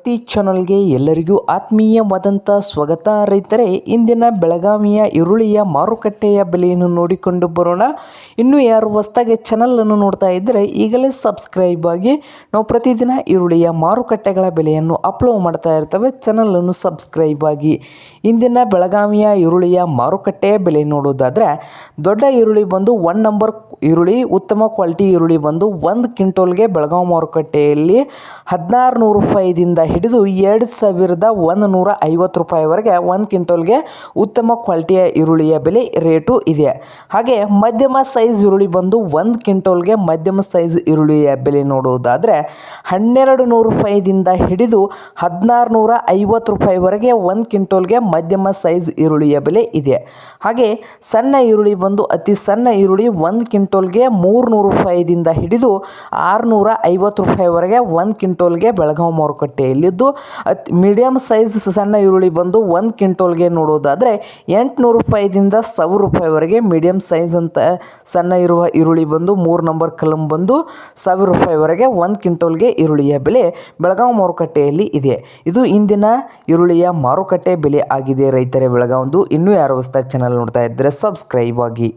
ಪ್ರಗತಿ ಚಾನಲ್ಗೆ ಎಲ್ಲರಿಗೂ ಆತ್ಮೀಯವಾದಂಥ ಸ್ವಾಗತ. ರೈತರೇ, ಇಂದಿನ ಬೆಳಗಾವಿಯ ಈರುಳ್ಳಿಯ ಮಾರುಕಟ್ಟೆಯ ಬೆಲೆಯನ್ನು ನೋಡಿಕೊಂಡು ಬರೋಣ. ಇನ್ನು ಯಾರು ಹೊಸ್ತಾಗೆ ಚಾನಲನ್ನು ನೋಡ್ತಾ ಇದ್ದರೆ ಈಗಲೇ ಸಬ್ಸ್ಕ್ರೈಬ್ ಆಗಿ. ನಾವು ಪ್ರತಿದಿನ ಈರುಳ್ಳಿಯ ಮಾರುಕಟ್ಟೆಗಳ ಬೆಲೆಯನ್ನು ಅಪ್ಲೋಡ್ ಮಾಡ್ತಾ ಇರ್ತವೆ. ಚಾನಲನ್ನು ಸಬ್ಸ್ಕ್ರೈಬ್ ಆಗಿ. ಇಂದಿನ ಬೆಳಗಾವಿಯ ಈರುಳ್ಳಿಯ ಮಾರುಕಟ್ಟೆಯ ಬೆಲೆ ನೋಡೋದಾದರೆ, ದೊಡ್ಡ ಈರುಳ್ಳಿ ಬಂದು ಒನ್ ನಂಬರ್ ಈರುಳ್ಳಿ, ಉತ್ತಮ ಕ್ವಾಲಿಟಿ ಈರುಳ್ಳಿ ಬಂದು ಒಂದು ಕ್ವಿಂಟೋಲ್ಗೆ ಬೆಳಗಾವಿ ಮಾರುಕಟ್ಟೆಯಲ್ಲಿ ಹದಿನಾರು ನೂರು ರೂಪಾಯಿದಿಂದ ಹಿಡಿದು ಎರಡು ಸಾವಿರದ ಒಂದು ನೂರ ಐವತ್ತು ರೂಪಾಯಿವರೆಗೆ ಒಂದು ಕ್ವಿಂಟೋಲ್ಗೆ ಉತ್ತಮ ಕ್ವಾಲಿಟಿಯ ಈರುಳ್ಳಿಯ ಬೆಲೆ ರೇಟು ಇದೆ. ಹಾಗೆ ಮಧ್ಯಮ ಸೈಜ್ ಈರುಳ್ಳಿ ಬಂದು ಒಂದು ಕ್ವಿಂಟೋಲ್ಗೆ ಮಧ್ಯಮ ಸೈಜ್ ಈರುಳ್ಳಿಯ ಬೆಲೆ ನೋಡುವುದಾದರೆ ಹನ್ನೆರಡು ನೂರು ರೂಪಾಯಿದಿಂದ ಹಿಡಿದು ಹದಿನಾರು ನೂರ ಐವತ್ತು ರೂಪಾಯಿವರೆಗೆ ಒಂದು ಕ್ವಿಂಟೋಲ್ಗೆ ಮಧ್ಯಮ ಸೈಜ್ ಈರುಳ್ಳಿಯ ಬೆಲೆ ಇದೆ. ಹಾಗೆ ಸಣ್ಣ ಈರುಳ್ಳಿ ಬಂದು ಅತಿ ಸಣ್ಣ ಈರುಳ್ಳಿ ಒಂದು ಕ್ವಿಂಟೋಲ್ಗೆ ಮೂರುನೂರು ರೂಪಾಯಿದಿಂದ ಹಿಡಿದು ಆರುನೂರ ಐವತ್ತು ರೂಪಾಯಿವರೆಗೆ ಒಂದು ಕ್ವಿಂಟೋಲ್ಗೆ ಬೆಳಗಾವಿ ಮಾರುಕಟ್ಟೆಯಲ್ಲಿದ್ದು, ಅತ್ ಮೀಡಿಯಮ್ ಸೈಜ್ ಸಣ್ಣ ಈರುಳ್ಳಿ ಬಂದು ಒಂದು ಕ್ವಿಂಟೋಲ್ಗೆ ನೋಡೋದಾದರೆ ಎಂಟುನೂರು ರೂಪಾಯಿದಿಂದ ಸಾವಿರ ರೂಪಾಯಿವರೆಗೆ ಮೀಡಿಯಮ್ ಸೈಜ್ ಅಂತ ಸಣ್ಣ ಇರುವ ಈರುಳ್ಳಿ ಬಂದು ಮೂರು ನಂಬರ್ ಕಲಂ ಬಂದು ಸಾವಿರ ರೂಪಾಯಿವರೆಗೆ ಒಂದು ಕ್ವಿಂಟೋಲ್ಗೆ ಈರುಳ್ಳಿಯ ಬೆಲೆ ಬೆಳಗಾವಿ ಮಾರುಕಟ್ಟೆಯಲ್ಲಿ ಇದೆ. ಇದು ಇಂದಿನ ಈರುಳ್ಳಿಯ ಮಾರುಕಟ್ಟೆ ಬೆಲೆ ಆಗಿದೆ ರೈತರೇ ಬೆಳಗಾವಂದು ಇನ್ನೂ ಯಾರು ಹೊಸ್ತಾ ಚಾನಲ್ ನೋಡ್ತಾ ಇದ್ದರೆ ಸಬ್ಸ್ಕ್ರೈಬ್ ಆಗಿ.